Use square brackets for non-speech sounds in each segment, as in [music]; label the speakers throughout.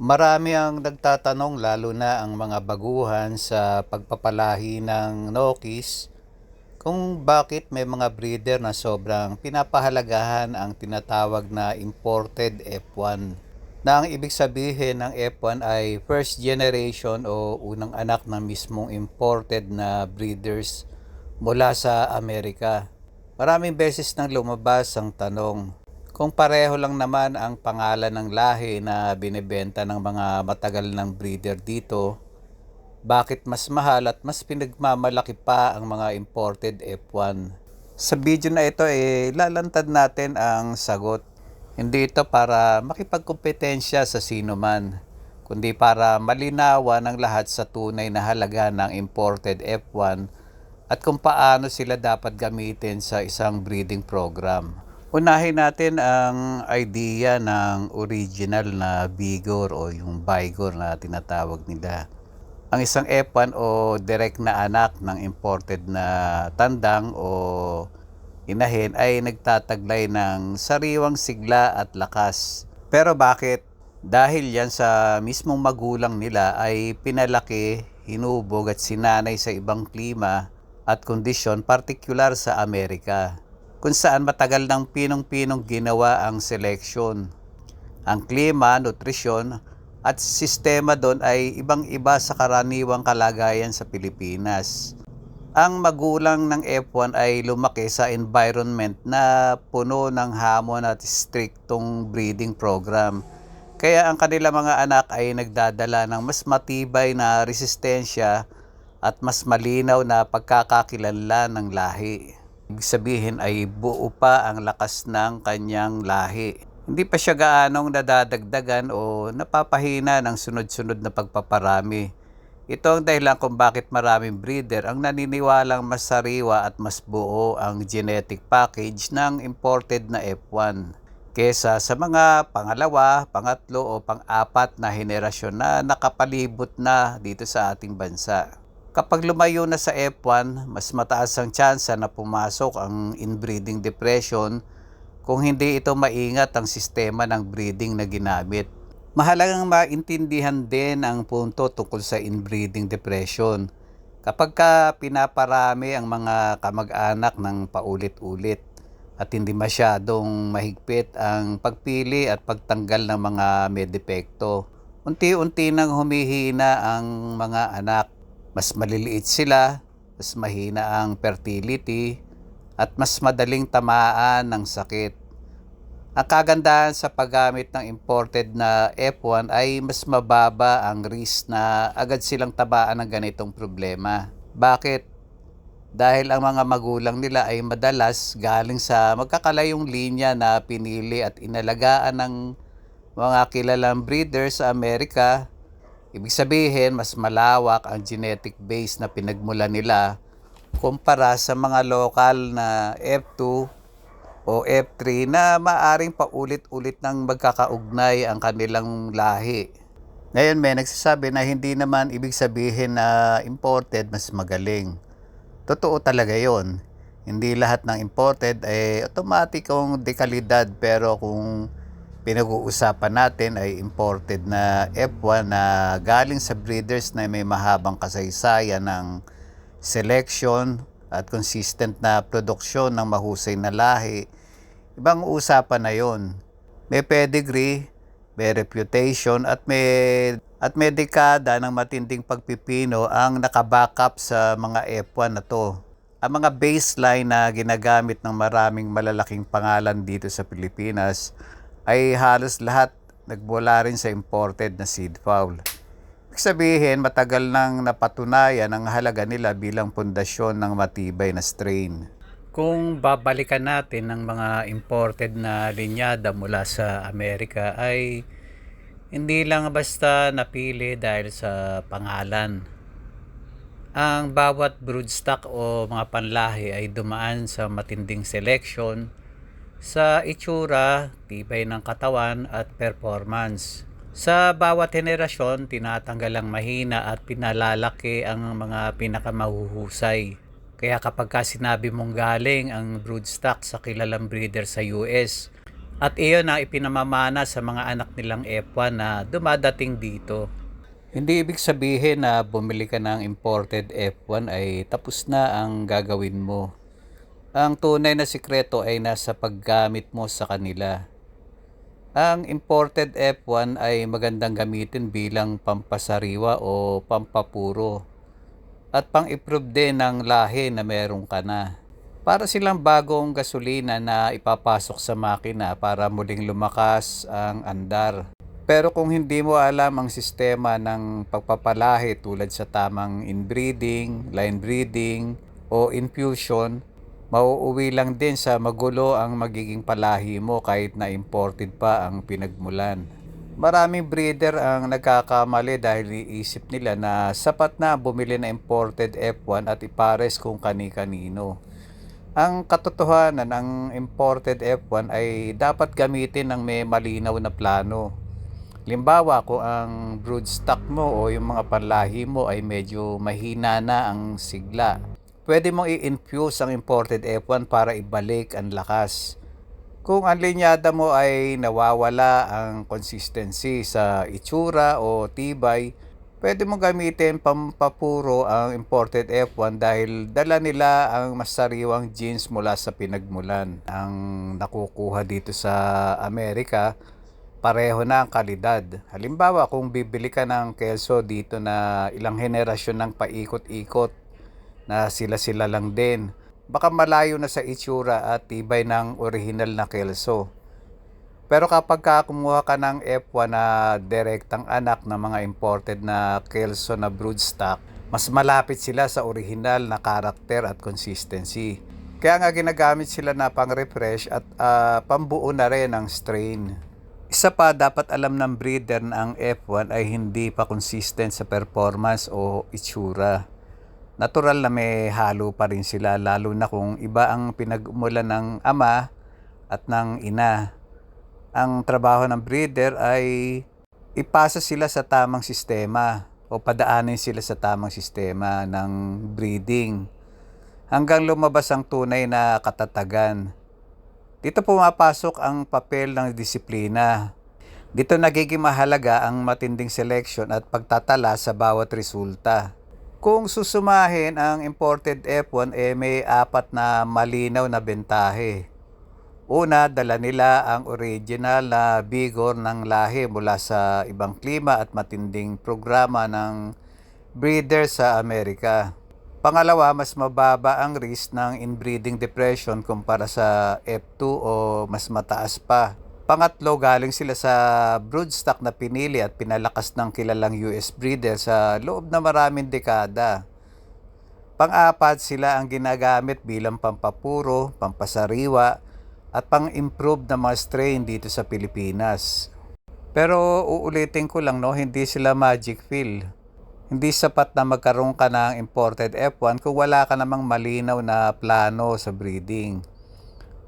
Speaker 1: Marami ang nagtatanong lalo na ang mga baguhan sa pagpapalahi ng Nokis kung bakit may mga breeder na sobrang pinapahalagahan ang tinatawag na imported F1. Na ang ibig sabihin ng F1 ay first generation o unang anak ng mismong imported na breeders mula sa Amerika. Maraming beses nang lumabas ang tanong, kung pareho lang naman ang pangalan ng lahi na binebenta ng mga matagal ng breeder dito, bakit mas mahal at mas pinagmamalaki pa ang mga imported F1? Sa video na ito, eh, lalantad natin ang sagot. Hindi ito para makipagkompetensya sa sino man, kundi para malinawan ng lahat sa tunay na halaga ng imported F1 at kung paano sila dapat gamitin sa isang breeding program. Unahin natin ang idea ng original na Vigor o yung Vigor na tinatawag nila. Ang isang F1 o direct na anak ng imported na tandang o inahin ay nagtataglay ng sariwang sigla at lakas. Pero bakit? Dahil yan sa mismong magulang nila ay pinalaki, hinubog at sinanay sa ibang klima at kondisyon partikular sa Amerika kung saan matagal ng pinong-pinong ginawa ang selection. Ang klima, nutrisyon, at sistema doon ay ibang-iba sa karaniwang kalagayan sa Pilipinas. Ang magulang ng F1 ay lumaki sa environment na puno ng hamon at striktong breeding program. Kaya ang kanila mga anak ay nagdadala ng mas matibay na resistensya at mas malinaw na pagkakakilanlan ng lahi. Ibig sabihin ay buo pa ang lakas ng kanyang lahi. Hindi pa siya gaanong nadadagdagan o napapahina ng sunod-sunod na pagpaparami. Ito ang dahilan kung bakit maraming breeder ang naniniwalang mas sariwa at mas buo ang genetic package ng imported na F1 kesa sa mga pangalawa, pangatlo o pang-apat na henerasyon na nakapalibot na dito sa ating bansa. Kapag lumayo na sa F1, mas mataas ang tsansa na pumasok ang inbreeding depression kung hindi ito maingat ang sistema ng breeding na ginamit. Mahalagang maintindihan din ang punto tungkol sa inbreeding depression. Kapag ka pinaparami ang mga kamag-anak ng paulit-ulit at hindi masyadong mahigpit ang pagpili at pagtanggal ng mga may depekto, unti-unti nang humihina ang mga anak mas maliliit sila, mas mahina ang fertility, at mas madaling tamaan ng sakit. Ang kagandahan sa paggamit ng imported na F1 ay mas mababa ang risk na agad silang tabaan ng ganitong problema. Bakit? Dahil ang mga magulang nila ay madalas galing sa magkakalayong linya na pinili at inalagaan ng mga kilalang breeder sa Amerika Ibig sabihin, mas malawak ang genetic base na pinagmula nila kumpara sa mga lokal na F2 o F3 na maaring paulit-ulit ng magkakaugnay ang kanilang lahi. Ngayon may nagsasabi na hindi naman ibig sabihin na imported mas magaling. Totoo talaga yon. Hindi lahat ng imported ay automatic kung dekalidad pero kung pinag-uusapan natin ay imported na F1 na galing sa breeders na may mahabang kasaysayan ng selection at consistent na produksyon ng mahusay na lahi. Ibang usapan na yon. May pedigree, may reputation at may at may dekada ng matinding pagpipino ang nakabackup sa mga F1 na to. Ang mga baseline na ginagamit ng maraming malalaking pangalan dito sa Pilipinas ay halos lahat nagmula rin sa imported na seed fowl. Ibig sabihin, matagal nang napatunayan ang halaga nila bilang pundasyon ng matibay na strain. Kung babalikan natin ng mga imported na linyada mula sa Amerika ay hindi lang basta napili dahil sa pangalan. Ang bawat broodstock o mga panlahi ay dumaan sa matinding selection sa itsura, tibay ng katawan at performance. Sa bawat henerasyon, tinatanggal ang mahina at pinalalaki ang mga pinakamahuhusay. Kaya kapag ka sinabi mong galing ang broodstock sa kilalang breeder sa US, At iyon ang ipinamamana sa mga anak nilang F1 na dumadating dito. Hindi ibig sabihin na bumili ka ng imported F1 ay tapos na ang gagawin mo. Ang tunay na sikreto ay nasa paggamit mo sa kanila. Ang imported F1 ay magandang gamitin bilang pampasariwa o pampapuro at pang-improve din ng lahi na meron ka na. Para silang bagong gasolina na ipapasok sa makina para muling lumakas ang andar. Pero kung hindi mo alam ang sistema ng pagpapalahi tulad sa tamang inbreeding, line breeding, o infusion, mauuwi lang din sa magulo ang magiging palahi mo kahit na imported pa ang pinagmulan. Maraming breeder ang nagkakamali dahil iisip nila na sapat na bumili na imported F1 at ipares kung kani-kanino. Ang katotohanan ng imported F1 ay dapat gamitin ng may malinaw na plano. Limbawa, kung ang broodstock mo o yung mga panlahi mo ay medyo mahina na ang sigla, pwede mong i-infuse ang imported F1 para ibalik ang lakas. Kung ang linyada mo ay nawawala ang consistency sa itsura o tibay, Pwede mo gamitin pampapuro ang imported F1 dahil dala nila ang mas sariwang genes mula sa pinagmulan. Ang nakukuha dito sa Amerika, pareho na ang kalidad. Halimbawa, kung bibili ka ng kelso dito na ilang henerasyon ng paikot-ikot na sila-sila lang din, baka malayo na sa itsura at tibay ng original na kelso. Pero kapag ka kumuha ka ng F1 na direktang anak ng mga imported na Kelso na broodstock, mas malapit sila sa original na karakter at consistency. Kaya nga ginagamit sila na pang-refresh at uh, pambuo na rin ng strain. Isa pa, dapat alam ng breeder na ang F1 ay hindi pa consistent sa performance o itsura. Natural na may halo pa rin sila lalo na kung iba ang pinag-umulan ng ama at ng ina ang trabaho ng breeder ay ipasa sila sa tamang sistema o padaanin sila sa tamang sistema ng breeding hanggang lumabas ang tunay na katatagan. Dito pumapasok ang papel ng disiplina. Dito nagiging mahalaga ang matinding selection at pagtatala sa bawat resulta. Kung susumahin ang imported F1, eh may apat na malinaw na bentahe. Una, dala nila ang original na bigor ng lahi mula sa ibang klima at matinding programa ng breeder sa Amerika. Pangalawa, mas mababa ang risk ng inbreeding depression kumpara sa F2 o mas mataas pa. Pangatlo, galing sila sa broodstock na pinili at pinalakas ng kilalang US breeder sa loob na maraming dekada. Pang-apat, sila ang ginagamit bilang pampapuro, pampasariwa, at pang-improve na mga strain dito sa Pilipinas. Pero uulitin ko lang no, hindi sila magic fill. Hindi sapat na magkaroon ka ng imported F1 kung wala ka namang malinaw na plano sa breeding.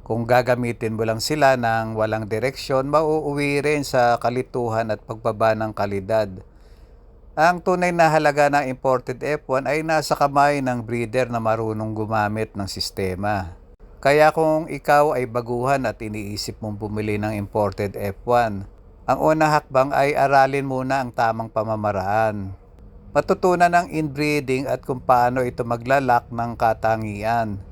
Speaker 1: Kung gagamitin mo lang sila ng walang direksyon, mauuwi rin sa kalituhan at pagbaba ng kalidad. Ang tunay na halaga ng imported F1 ay nasa kamay ng breeder na marunong gumamit ng sistema. Kaya kung ikaw ay baguhan at iniisip mong bumili ng imported F1, ang unang hakbang ay aralin muna ang tamang pamamaraan. Matutunan ng inbreeding at kung paano ito maglalak ng katangian.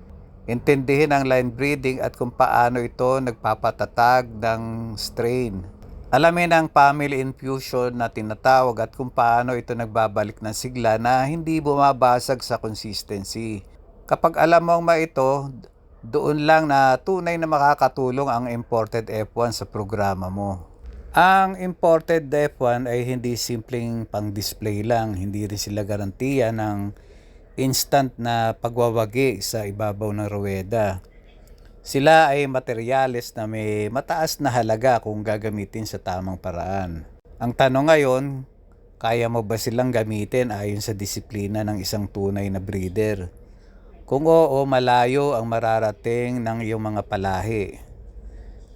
Speaker 1: Intindihin ang line breeding at kung paano ito nagpapatatag ng strain. Alamin ang family infusion na tinatawag at kung paano ito nagbabalik ng sigla na hindi bumabasag sa consistency. Kapag alam mo ma ito, doon lang na tunay na makakatulong ang imported F1 sa programa mo. Ang imported F1 ay hindi simpleng pang-display lang, hindi rin sila garantiya ng instant na pagwawagi sa ibabaw ng ruweda. Sila ay materyales na may mataas na halaga kung gagamitin sa tamang paraan. Ang tanong ngayon, kaya mo ba silang gamitin ayon sa disiplina ng isang tunay na breeder? Kung oo, malayo ang mararating ng iyong mga palahi.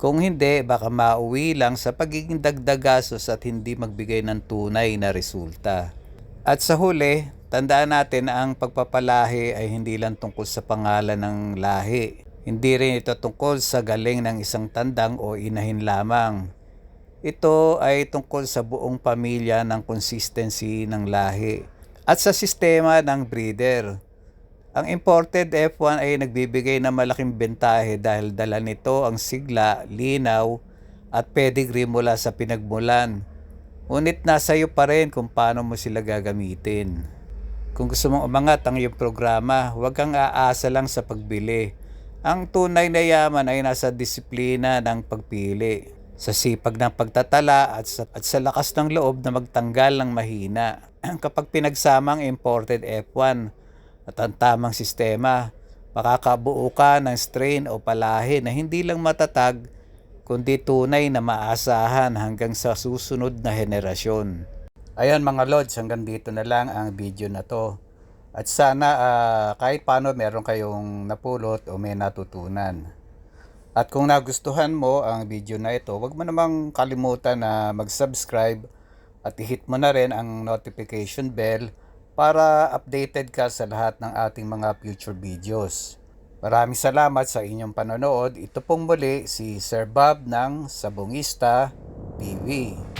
Speaker 1: Kung hindi, baka mauwi lang sa pagiging dagdagastos at hindi magbigay ng tunay na resulta. At sa huli, tandaan natin na ang pagpapalahi ay hindi lang tungkol sa pangalan ng lahi. Hindi rin ito tungkol sa galing ng isang tandang o inahin lamang. Ito ay tungkol sa buong pamilya ng consistency ng lahi at sa sistema ng breeder. Ang imported F1 ay nagbibigay ng malaking bentahe dahil dala nito ang sigla, linaw at pedigree mula sa pinagmulan. Ngunit nasa iyo pa rin kung paano mo sila gagamitin. Kung gusto mong umangat ang iyong programa, huwag kang aasa lang sa pagbili. Ang tunay na yaman ay nasa disiplina ng pagpili, sa sipag ng pagtatala at sa, at sa lakas ng loob na magtanggal ng mahina. [clears throat] Kapag pinagsama ang imported F1 at ang tamang sistema, makakabuo ka ng strain o palahi na hindi lang matatag, kundi tunay na maasahan hanggang sa susunod na henerasyon. Ayan mga Lods, hanggang dito na lang ang video na to. At sana ah, kahit paano meron kayong napulot o may natutunan. At kung nagustuhan mo ang video na ito, huwag mo namang kalimutan na mag-subscribe at i-hit mo na rin ang notification bell para updated ka sa lahat ng ating mga future videos. Maraming salamat sa inyong panonood. Ito pong muli si Sir Bob ng Sabongista TV.